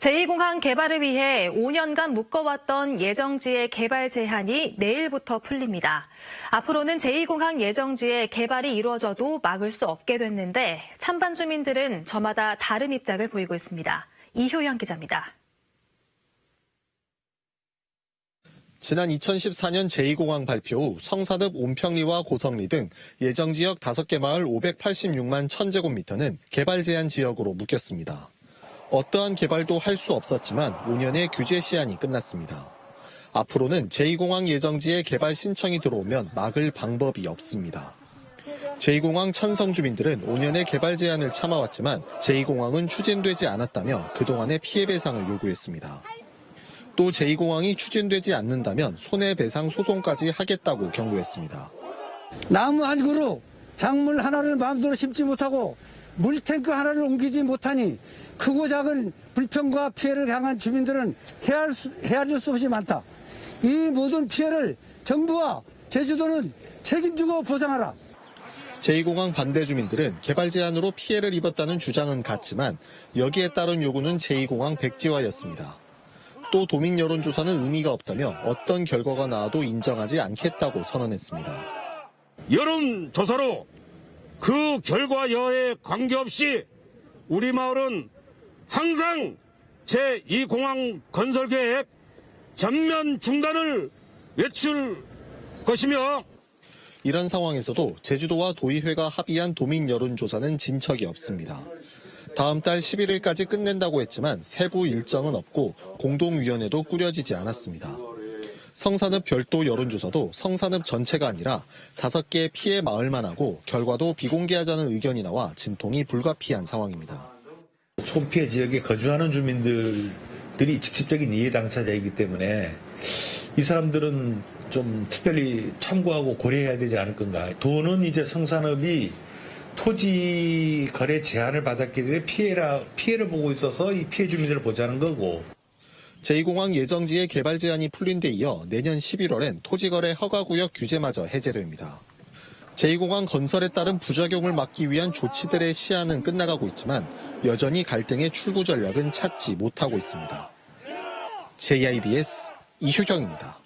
제2공항 개발을 위해 5년간 묶어왔던 예정지의 개발 제한이 내일부터 풀립니다. 앞으로는 제2공항 예정지의 개발이 이루어져도 막을 수 없게 됐는데 찬반 주민들은 저마다 다른 입장을 보이고 있습니다. 이효영 기자입니다. 지난 2014년 제2공항 발표 후 성산읍 온평리와 고성리 등 예정 지역 5개 마을 586만 1000제곱미터는 개발 제한 지역으로 묶였습니다. 어떠한 개발도 할 수 없었지만 5년의 규제 시한이 끝났습니다. 앞으로는 제2공항 예정지에 개발 신청이 들어오면 막을 방법이 없습니다. 제2공항 찬성 주민들은 5년의 개발 제한을 참아왔지만 제2공항은 추진되지 않았다며 그동안의 피해 배상을 요구했습니다. 또 제2공항이 추진되지 않는다면 손해배상 소송까지 하겠다고 경고했습니다. 나무 한 그루 작물 하나를 마음대로 심지 못하고 물탱크 하나를 옮기지 못하니 크고 작은 불평과 피해를 향한 주민들은 헤아릴 수, 헤아릴 수 없이 많다. 이 모든 피해를 정부와 제주도는 책임지고 보상하라. 제2공항 반대 주민들은 개발 제한으로 피해를 입었다는 주장은 같지만 여기에 따른 요구는 제2공항 백지화였습니다. 또 도민 여론조사는 의미가 없다며 어떤 결과가 나와도 인정하지 않겠다고 선언했습니다. 여론조사로 그 결과 여에 관계없이 우리 마을은 항상 제2공항 건설 계획 전면 중단을 외칠 것이며 이런 상황에서도 제주도와 도의회가 합의한 도민 여론조사는 진척이 없습니다. 다음 달 11일까지 끝낸다고 했지만 세부 일정은 없고 공동위원회도 꾸려지지 않았습니다. 성산읍 별도 여론조사도 성산읍 전체가 아니라 다섯 개의 피해 마을만 하고 결과도 비공개하자는 의견이 나와 진통이 불가피한 상황입니다. 총피해 지역에 거주하는 주민들이 직접적인 이해 당사자이기 때문에 이 사람들은 좀 특별히 참고하고 고려해야 되지 않을 건가. 도는 이제 성산읍이 토지 거래 제한을 받았기 때문에 피해라, 피해를 보고 있어서 이 피해 주민들을 보자는 거고. 제2공항 예정지의 개발 제한이 풀린 데 이어 내년 11월엔 토지거래 허가구역 규제마저 해제됩니다. 제2공항 건설에 따른 부작용을 막기 위한 조치들의 시한은 끝나가고 있지만 여전히 갈등의 출구 전략은 찾지 못하고 있습니다. JIBS 이효경입니다.